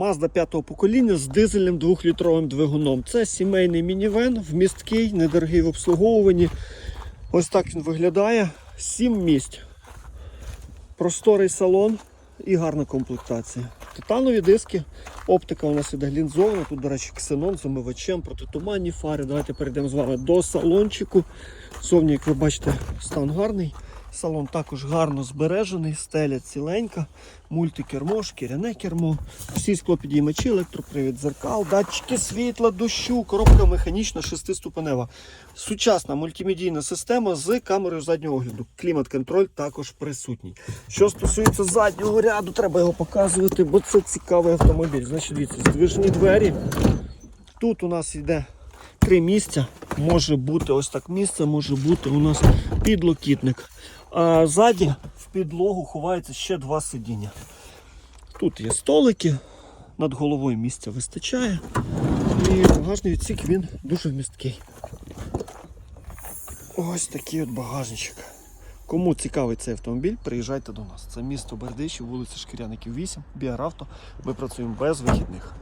Mazda 5 покоління з дизельним 2-літровим двигуном. Це сімейний мінівен, вмісткий, недорогий в обслуговуванні. Ось так він виглядає. 7 місць. Просторий салон і гарна комплектація. Титанові диски, оптика у нас іде глінзована. Тут, до речі, ксенон з омивачем, протитуманні фари. Давайте перейдемо з вами до салончику. Зовні, як ви бачите, стан гарний. Салон також гарно збережений, стеля ціленька, мультикермо, шкіряне кермо, всі склопідіймачі, електропривід зеркал, датчики світла, дощу, коробка механічна, шестиступенева. Сучасна мультимедійна система з камерою заднього огляду. Клімат-контроль також присутній. Що стосується заднього ряду, треба його показувати, бо це цікавий автомобіль. Значить, дивіться, здвижні двері. Тут у нас йде три місця. Може бути ось так місце, може бути у нас підлокітник. А ззаді в підлогу ховається ще два сидіння. Тут є столики, над головою місця вистачає. І багажний відсік він дуже вмісткий. Ось такий от багажничок. Кому цікавий цей автомобіль, приїжджайте до нас. Це місто Бердичів, вулиця Шкіряників 8, Біаравто. Ми працюємо без вихідних.